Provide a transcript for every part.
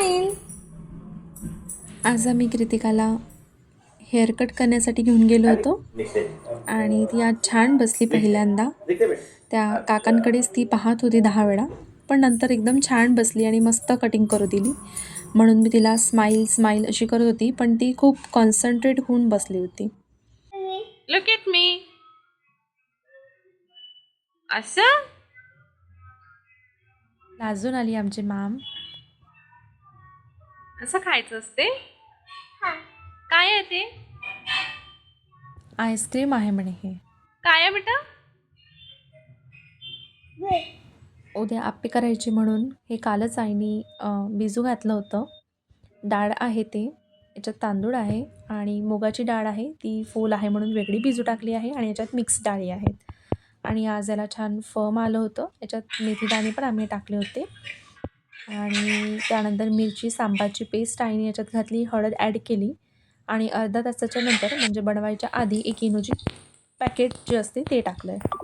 Smile आज आम्ही कृतिकाला haircut करण्यासाठी घेऊन गेलो होतो. आणि ती आज छान बसली पहिल्यांदा. त्या काकांकडेच ती पाहत होती दहा वेळा. पण नंतर एकदम छान बसली आणि मस्त कटिंग करू दिली. म्हणून मी तिला स्माईल स्माईल अशी करत होती पण ती खूप कॉन्सन्ट्रेट होऊन बसली होती. लुक एट मी असं? लाजून आली आमची माम असं खायचं असते? काय आहे ते? आईस्क्रीम आहे म्हणे हे. काय आहे बेटा? उद्या आप्पे करायची म्हणून हे कालच आईनी बिजू घातलं होतं. डाळ आहे ते. याच्यात तांदूळ आहे आणि मुगाची डाळ आहे. ती फूल आहे म्हणून वेगळी बिजू टाकली आहे आणि याच्यात मिक्स डाळी आहेत. आणि आज याला छान फम आलं होतं. याच्यात मेथी दाणे पण आम्ही टाकले होते. आणि त्यानंतर मिरची सांबारची पेस्ट आईने याच्यात घातली हळद ॲड केली. आणि अर्धा तासाच्या नंतर म्हणजे बनवायच्या आधी एक इनोजी पॅकेट जे असते ते टाकलं आहे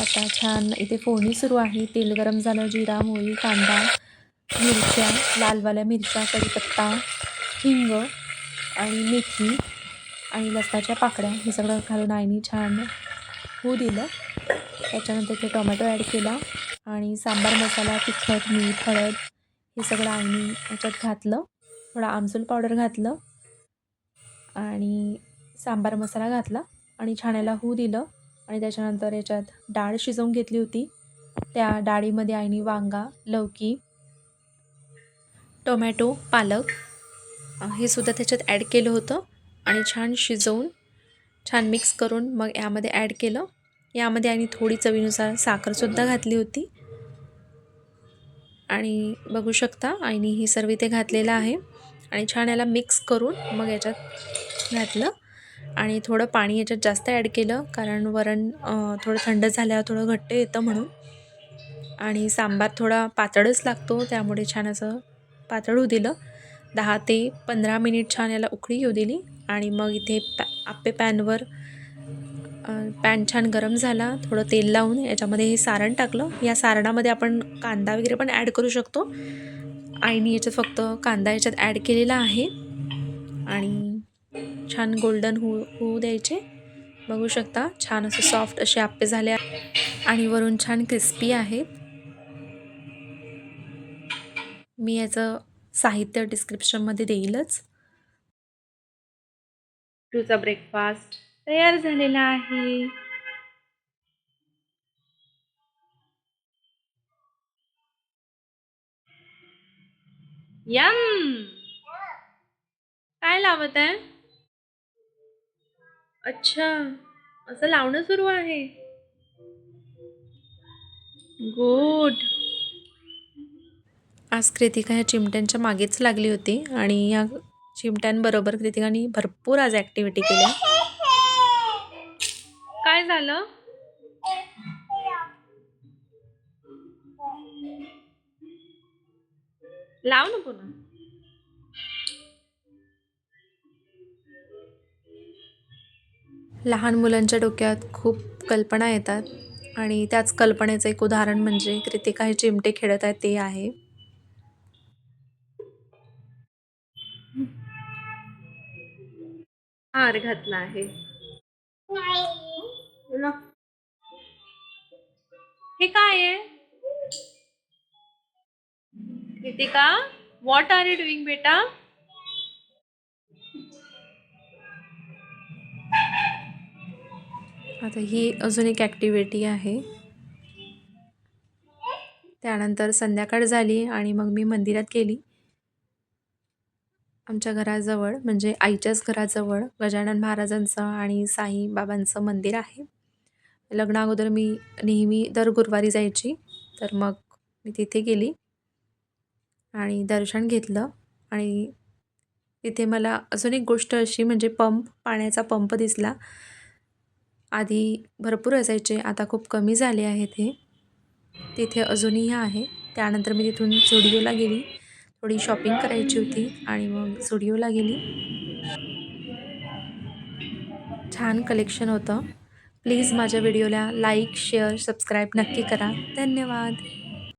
आता छान इथे फोडणी सुरू आहे. तेल गरम झालं जिरा मोहरी कांदा मिरच्या लालवाल्या मिरच्या कढीपत्ता हिंग आणि मेथी आणि लसणाच्या पाकळ्या हे सगळं घालून आईने छान होऊ दिलं. त्याच्यानंतर ते टोमॅटो ॲड केला. आणि सांबार मसाला तिखट मीठ हळद हे सगळं आम्ही याच्यात घातलं. थोडा आमसूल पावडर घातलं आणि सांबार मसाला घातला आणि छाण्याला होऊ दिलं आणि त्याच्यानंतर याच्यात डाळ शिजवून घेतली होती. त्या डाळीमध्ये आईने वांगा लौकी टोमॅटो पालक हे सुद्धा त्याच्यात ॲड केलं होतं आणि छान शिजवून छान मिक्स करून मग यामध्ये ॲड केलं. यामध्ये आणि थोडी चवीनुसार साखरसुद्धा घातली होती. आणि बघू शकता आईने ही सर्व इथे घातलेलं आहे. आणि छान याला मिक्स करून मग याच्यात घातलं. आणि थोडं पाणी याच्यात जास्त ॲड केलं कारण वरण थोडं थंड झाल्यावर थोडं घट्ट येतं म्हणून. आणि सांबार थोडा पातळच लागतो त्यामुळे छान असं पातळ होऊ दिलं. दहा ते पंधरा मिनिट छान याला उकळी येऊ दिली. आणि मग इथे पॅ आप्पे पॅनवर पॅन छान गरम झाला थोडं तेल लावून याच्यामध्ये हे सारण टाकलं. या सारणामध्ये आपण कांदा वगैरे पण ॲड करू शकतो. आईने याच्यात फक्त कांदा याच्यात ॲड केलेला आहे. आणि छान गोल्डन होऊ होऊ द्यायचे. बघू शकता छान असं सॉफ्ट असे आप्पे झाले आणि वरून छान क्रिस्पी आहेत मी याचं साहित्य डिस्क्रिप्शनमध्ये देईलच. टूचा ब्रेकफास्ट तयार झालेला आहे. यम! काय लावत आहे? अच्छा असं लावणं सुरू आहे. गुड. आज कृतिका ह्या चिमट्यांच्या मागेच लागली होती आणि या चिमट्यांबरोबर कृतिकाने भरपूर आज ॲक्टिव्हिटी केल्या. काय झालं? लाव ना पुन्हा. लहान मुलांच्या डोक्यात खूप कल्पना येतात आणि त्याच कल्पनेचं एक उदाहरण म्हणजे कृतिका हे चिमटे खेळत आहेत ते आहे. हार घातला आहे. हे काय आहे. Kritika what are you doing बेटा? आता ही अजून एक ॲक्टिव्हिटी आहे. त्यानंतर संध्याकाळ झाली आणि मग मी मंदिरात गेली. आमच्या घराजवळ म्हणजे आईच्याच घराजवळ गजानन महाराजांचं आणि साई बाबांचं मंदिर आहे. लग्नाअगोदर मी नेहमी दर गुरुवारी जायची. तर मग मी तिथे गेली आणि दर्शन घेतलं. आणि तिथे मला अजून एक गोष्ट अशी म्हणजे पंप पाण्याचा पंप दिसला. आधी भरपूर असायचे आता खूप कमी झाले आहेत हे. तिथे अजूनही आहे. त्यानंतर मी तिथून झुडिओला गेली. थोडी शॉपिंग करायची होती आणि मग झुडिओला गेली. छान कलेक्शन होतं. प्लीज माझ्या व्हिडिओला लाईक शेअर सबस्क्राईब नक्की करा. धन्यवाद.